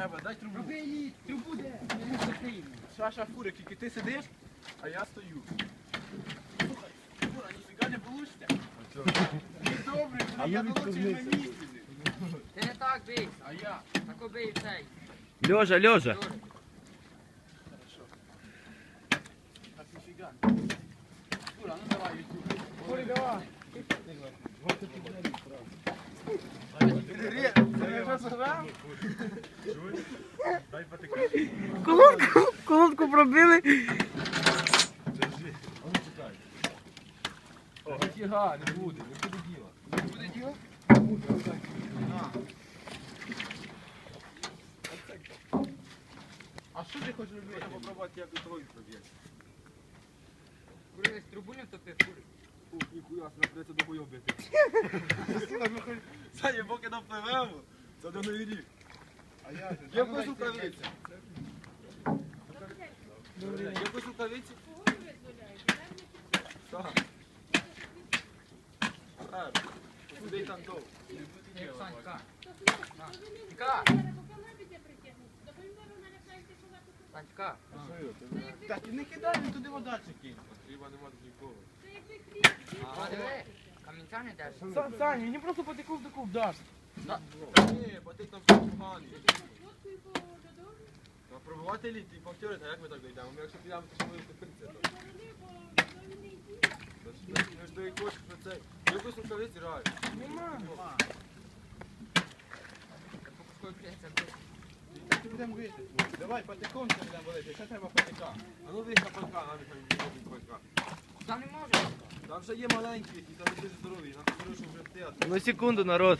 треба, дай трубу. Роби її, трубу де? Не. Саша Фурик, тільки ти сидиш, а я стою. Слухай, Фура, ніфіга не получиться. Ти добрий, А я ну, долучив на місці. Ти не так бий, А я? так обий цей. Льожа, льожа. Хорошо. Так ніфіга. Фура, ну давай. Фури, давай. Вже зграв? Колодку, колодку пробили. Ніфіга, не буде, не буде діла. Не буде діла? А що ти хочеш робити? Треба попробувати, як у твою проб'єш. Курились трубу не втопив, кури. Ух, ніхуя, себе придеться до хуйов бити. Саня, поки напливемо, це до новий рік. А я Є якось рукавиці? Є якось рукавиці? Так. Так. Куди там довго? Санька. Санька. Санька. Так, і не кидай, він туди вода кинь. Хіба нема нікого. А диви, камінця не. Са- Саня, мені просто потекув таку вдаш. Ні, бо ти там поганий. А пробувати літ і повторити, а як ми так дійдемо? Ми якщо підемо, то що ми вступиться. Ми ж до якогось про це. Якось рукавиці реально. Нема. Давай, патиком це будемо валити. Ще треба патика. А ну вийшла панка, нам там панка. Та не може. Там вже є маленькі, які там дуже здорові, нам хорошо вже ти, Ну секунду, народ.